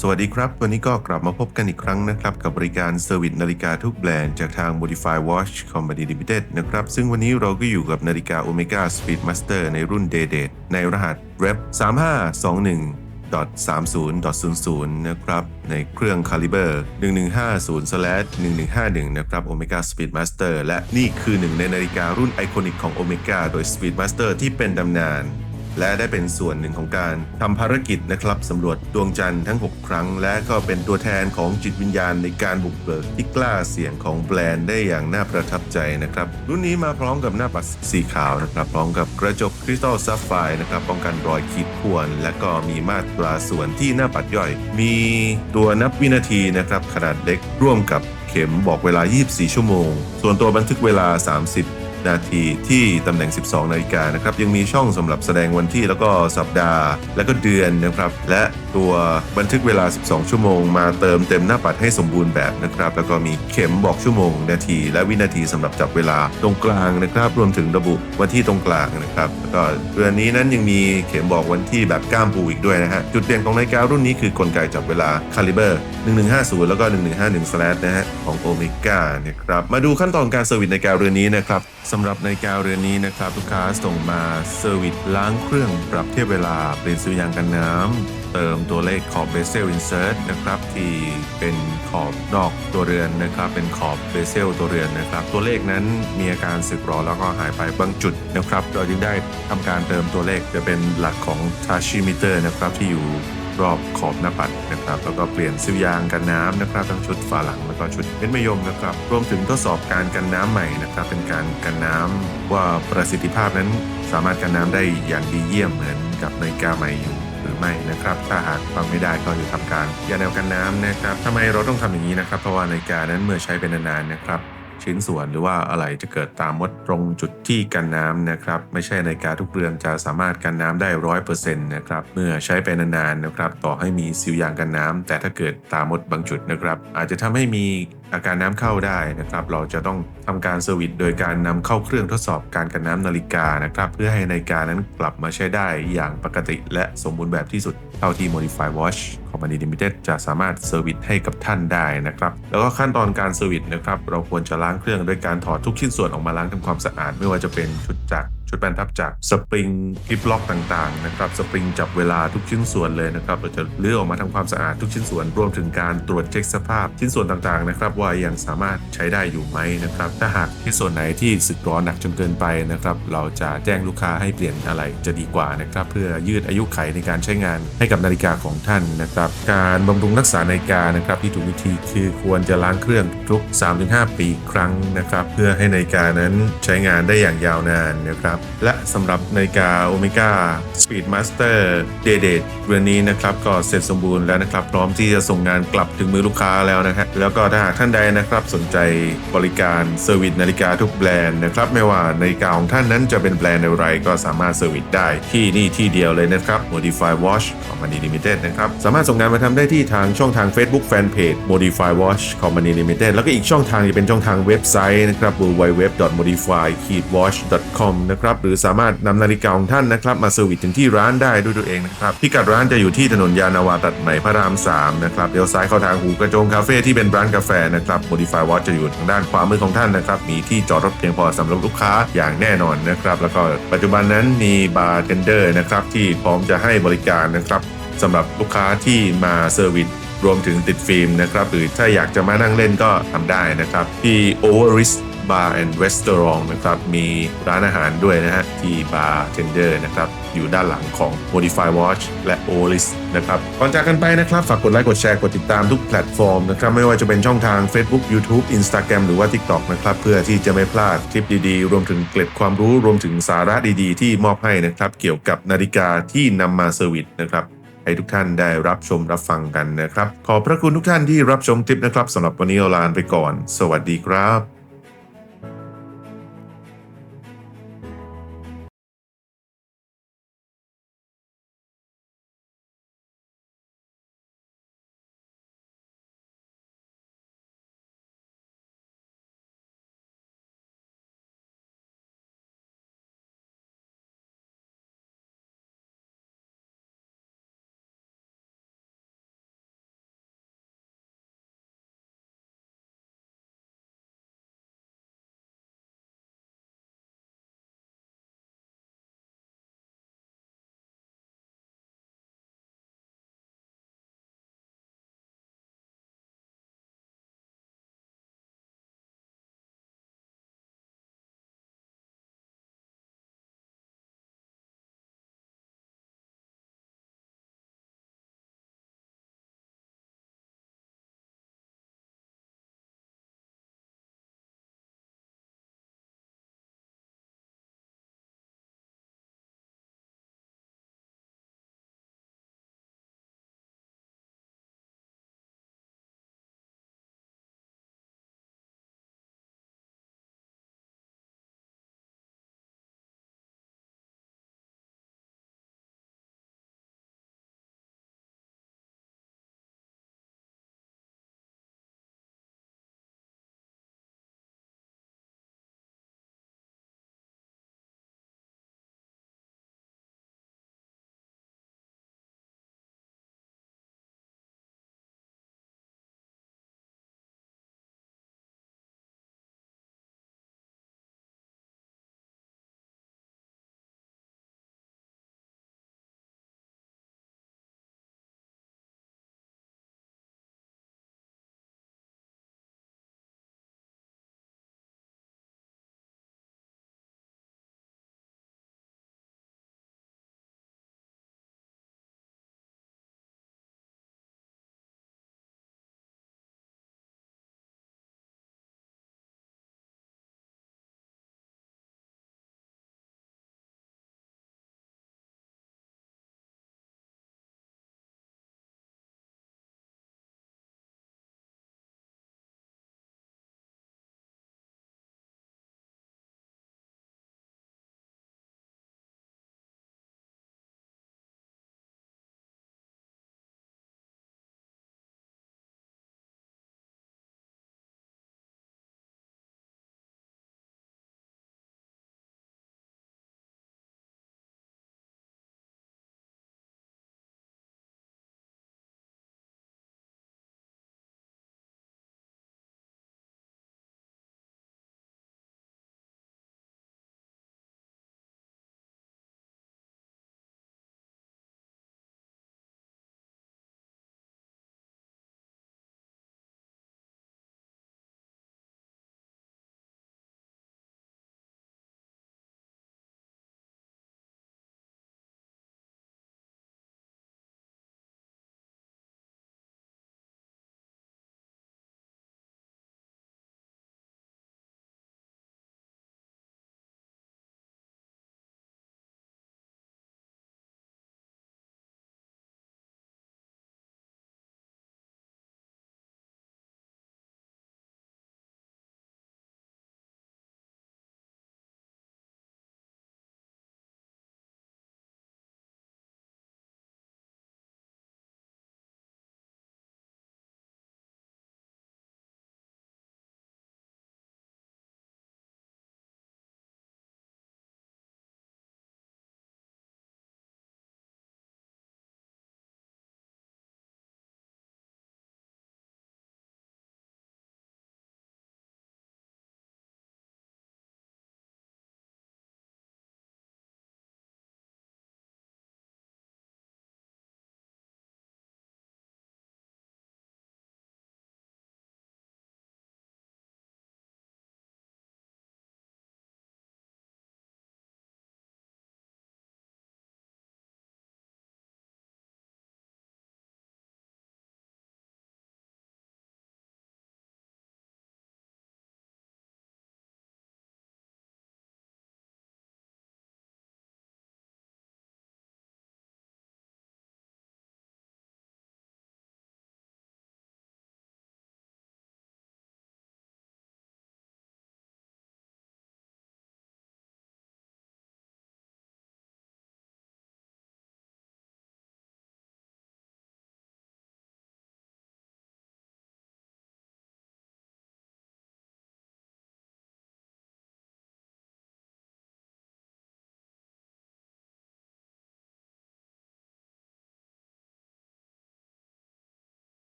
สวัสดีครับ วันนี้ก็กลับมาพบกันอีกครั้งนะครับ กับบริการเซอร์วิสนาฬิกาทุกแบรนด์จากทาง Modify Watch Company Limited นะครับ ซึ่งวันนี้เราก็อยู่กับนาฬิกา Omega Speedmaster ในรุ่น Day Date ในรหัส Rep 3521 30.00 นะครับ ในเครื่อง Caliber 1150/1151 นะครับ Omega Speedmaster และนี่คือหนึ่งในนาฬิการุ่นไอคอนิกของ Omega โดย Speedmaster ที่เป็นตำนาน และได้เป็นส่วนหนึ่งของการทำภารกิจนะครับสำรวจดวงจันทร์ทั้ง 6 ครั้ง และก็เป็นตัวแทนของจิตวิญญาณในการบุกเบิกที่กล้าเสี่ยงของแบรนด์ได้อย่างน่าประทับใจนะครับรุ่นนี้มาพร้อมกับหน้าปัดสีขาวนะครับพร้อมกับกระจกคริสตัลซัฟไฟนะครับป้องกันรอยขีดข่วน และก็มีมาตราส่วนที่หน้าปัดย่อย มีตัวนับวินาทีนะครับขนาดเล็กร่วมกับเข็มบอกเวลา 24 ชั่วโมง ส่วนตัวบันทึกเวลา 30 นาทีที่ตำแหน่ง 12 นาฬิกานะครับ ยังมีช่องสำหรับแสดงวันที่แล้วก็สัปดาห์ แล้วก็เดือนนะครับ และตัวบันทึกเวลา 12 ชั่วโมง มาเติมเต็มหน้าปัดให้สมบูรณ์แบบนะครับ แล้วก็มีเข็มบอกชั่วโมง นาที และวินาทีสำหรับจับเวลาตรงกลางนะครับ รวมถึงระบุวันที่ตรงกลางนะครับแล้วก็เรือนนี้นั้นยังมีเข็มบอกวันที่แบบก้ามปูอีกด้วยนะฮะจุดเด่นของนาฬิการุ่นนี้คือกลไกจับเวลา Caliber 1150 แล้วก็1151 slash นะฮะของ Omega นะครับมาดูขั้นตอนการเซอร์วิสนาฬิกาเรือนนี้นะครับสำหรับนาฬิกาเรือนนี้นะครับลูกค้าส่งมาเซอร์วิสล้างเครื่องปรับเทียบเวลาเปลี่ยนซิลยางกันน้ำเติมตัวเลขขอบเบเซลอินเซิร์ตนะครับที่เป็นขอบนอกตัวเรือนนะครับเป็นขอบเบเซลตัวเรือนนะครับ ตัวเลขนั้นมีอาการสึกหรอแล้วก็หายไปบางจุดนะครับ เราจึงได้ทำการเติมตัวเลขจะเป็นหลักของทาชิมิเตอร์นะครับที่อยู่ รอบขอบหน้าปัดนะครับแล้วก็เปลี่ยนซิลยางกันน้ำนะครับทั้งชุดฝาหลังแล้วก็ชุดเม็ดมะยมนะครับรวมถึงทดสอบการกันน้ำใหม่นะครับเป็นการกันน้ำว่าประสิทธิภาพนั้นสามารถกันน้ำได้อย่างดีเยี่ยมเหมือนกับนาฬิกาใหม่อยู่หรือไม่นะครับ ถ้าหากฟังไม่ได้ก็จะทำการยาแนวกันน้ำนะครับทำไมเราต้องทำอย่างนี้นะครับ เพราะว่านาฬิกานั้นเมื่อใช้เป็นนานๆนะครับ ชิ้นส่วนหรือว่าอะไรจะเกิดตามมดตรงจุดที่กันน้ำนะครับ ไม่ใช่นาฬิกาทุกเรือนจะสามารถกันน้ำได้ร้อยเปอร์เซ็นต์นะครับเมื่อใช้ไปนานๆนะครับต่อให้มีซิลยางกันน้ำแต่ถ้าเกิดตามมดบางจุดนะครับ อาจจะทำให้มีอาการน้ำเข้าได้นะครับ เราจะต้องทำการเซอร์วิสโดยการนำเข้าเครื่องทดสอบการกันน้ำนาฬิกานะครับ เพื่อให้นาฬิกานั้นกลับมาใช้ได้อย่างปกติ และสมบูรณ์แบบที่สุดเท่าที่ Modify Watch Company Limited จะสามารถเซอร์วิสให้กับท่านได้นะครับ แล้วก็ขั้นตอนการเซอร์วิสนะครับ เราควรจะล้างเครื่องด้วยการถอดทุกชิ้นส่วนออกมาล้างทำความสะอาด ไม่ว่าจะเป็นชุดจักร ชุดแป้นทับจักสปริงกริปล็อกต่างๆนะครับสปริงจับเวลาทุกชิ้นส่วนเลยนะครับเราจะเลือกออกมาทำความสะอาดทุกชิ้นส่วนรวมถึงการตรวจเช็คสภาพชิ้นส่วนต่างๆนะครับว่ายังสามารถใช้ได้อยู่ไหมนะครับถ้าหากชิ้นส่วนไหนที่สึกหรอนหนักจนเกินไปนะครับเราจะแจ้งลูกค้าให้เปลี่ยนอะไรจะดีกว่านะครับเพื่อยืดอายุไขในการใช้งานให้กับนาฬิกาของท่านนะครับการบำรุงรักษานาฬิกานะครับที่ถูกวิธีคือควรจะล้างเครื่องทุก 3-5 ปีครั้งนะครับเพื่อให้นาฬิกานั้นใช้งานได้อย่างยาวนานนะครับและสำหรับนาฬิกา Omega Speedmaster Day Date เรือนนี้นะครับก็เสร็จสมบูรณ์แล้วนะครับ พร้อมที่จะส่งงานกลับถึงมือลูกค้าแล้วนะครับแล้วก็ถ้าหากท่านใดนะครับสนใจบริการเซอร์วิสนาฬิกาทุกแบรนด์นะครับไม่ว่านาฬิกาของท่านนั้นจะเป็นแบรนด์อะไรก็สามารถเซอร์วิสได้ที่นี่ที่เดียวเลยนะครับ Modify Watch Company Limited นะครับสามารถส่งงานมาทำได้ที่ทางช่องทาง Facebook Fanpage Modify Watch Company Limited แล้วก็อีกช่องทางจะเป็นช่องทางเว็บไซต์นะครับ www.modify-watch.com นะครับหรือสามารถนำนาฬิกาของท่านนะครับมาเซอร์วิสถึงที่ร้านได้ด้วยตัวเองนะครับพิกัดร้านจะอยู่ที่ถนนยานาวาตัดใหม่พระราม3นะครับเลี้ยวซ้ายเข้าทางหูกระโจงคาเฟ่ที่เป็นร้านกาแฟนะครับ Modify Watch จะอยู่ทางด้านขวามือของท่านนะครับมีที่จอดรถเพียงพอสำหรับลูกค้าอย่างแน่นอนนะครับแล้วก็ปัจจุบันนั้นมีบาร์เทนเดอร์นะครับที่พร้อมจะให้บริการนะครับสำหรับลูกค้าที่มาเซอร์วิสรวมถึงติดฟิล์มนะครับหรือถ้าอยากจะมานั่งเล่นก็ทำได้นะครับที่ Overis Bar and Restaurant นะครับ มีร้านอาหารด้วยนะฮะ ที่ Bar Tender นะครับ อยู่ด้านหลังของ Modify Watch และ Overis นะครับ ก่อนจากกันไปนะครับ ฝากกดไลค์ กดแชร์ กดติดตามทุกแพลตฟอร์มนะครับ ไม่ว่าจะเป็นช่องทาง Facebook YouTube Instagram หรือว่า TikTok นะครับ เพื่อที่จะไม่พลาดคลิปดีๆ รวมถึงเกล็ดความรู้ รวมถึงสาระดีๆ ที่มอบให้นะครับ เกี่ยวกับนาฬิกาที่นำมาเซอร์วิสนะครับให้ทุกท่านได้รับชมรับฟังกันนะครับ ขอบพระคุณทุกท่านที่รับชมคลิปนะครับสำหรับวันนี้เราลาไปก่อน สวัสดีครับ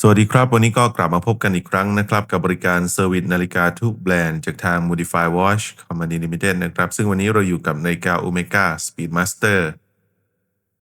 สวัสดีครับ วันนี้ก็กลับมาพบกันอีกครั้งนะครับ กับบริการเซอร์วิสนาฬิกาทุกแบรนด์จากทาง Modify Watch Company Limited นะครับ ซึ่งวันนี้เราอยู่กับนาฬิกา Omega Speedmaster